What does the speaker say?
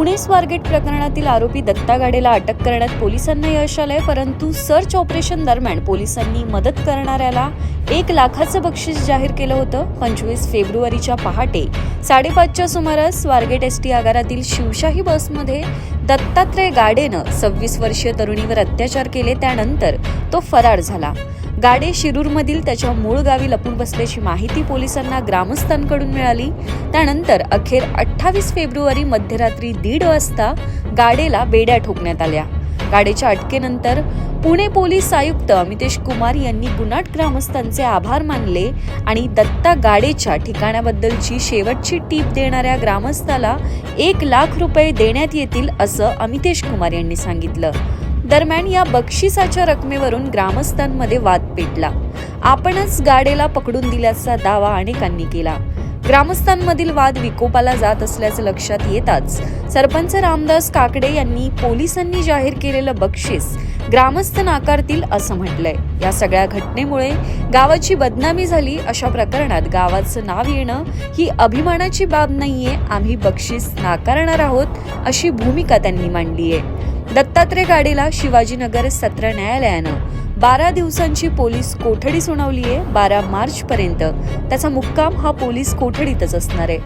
पुणे स्वारगेट प्रकरणातील आरोपी दत्ता गाडेला अटक करण्यात पोलिसांना यश आलंय परंतु सर्च ऑपरेशन दरम्यान पोलिसांनी मदत करणाऱ्याला एक लाखाचं बक्षीस जाहीर केलं होतं. पंचवीस फेब्रुवारीच्या पहाटे साडेपाचच्या सुमारास स्वारगेट एस टी आगारातील शिवशाही बसमध्ये दत्तात्रय गाडेनं सव्वीस वर्षीय तरुणीवर अत्याचार केले त्यानंतर तो फरार झाला. गाडे शिरूरमधील त्याच्या मूळ गावी लपून बसल्याची माहिती पोलिसांना ग्रामस्थांकडून मिळाली. त्यानंतर अखेर अठ्ठावीस फेब्रुवारी मध्यरात्री दीड वाजता गाडेला बेड्या ठोकण्यात आल्या. गाडेच्या अटकेनंतर पुणे पोलीस आयुक्त अमितेश कुमार यांनी गुनाट ग्रामस्थांचे आभार मानले आणि दत्ता गाडेच्या ठिकाणाबद्दलची शेवटची टीप देणाऱ्या ग्रामस्थाला एक लाख रुपये देण्यात येतील असं अमितेश कुमार यांनी सांगितलं. दरम्यान या बक्षिसाच्या रकमेवरून ग्रामस्थांमध्ये वाद पेटला. आपणच गाडेला पकडून दिल्याचा दावा अनेकांनी केला. ग्रामस्थांमधील वाद विकोपाला जात असल्याचं लक्षात येताच सरपंच रामदास काकडे यांनी पोलिसांनी जाहीर केलेलं बक्षीस ग्रामस्थ नाकारतील असं म्हटलंय. या सगळ्या घटनेमुळे गावाची बदनामी झाली. अशा प्रकरणात गावाचं नाव येणं ही अभिमानाची बाब नाहीये. आम्ही बक्षीस नाकारणार आहोत अशी भूमिका त्यांनी मांडली आहे दत्तात्रय गाडेला शिवाजीनगर सत्र न्यायालयानं बारा दिवसांची पोलीस कोठडी सुनावली आहे बारा मार्च पर्यंत त्याचा मुक्काम हा पोलीस कोठडीतच असणार आहे.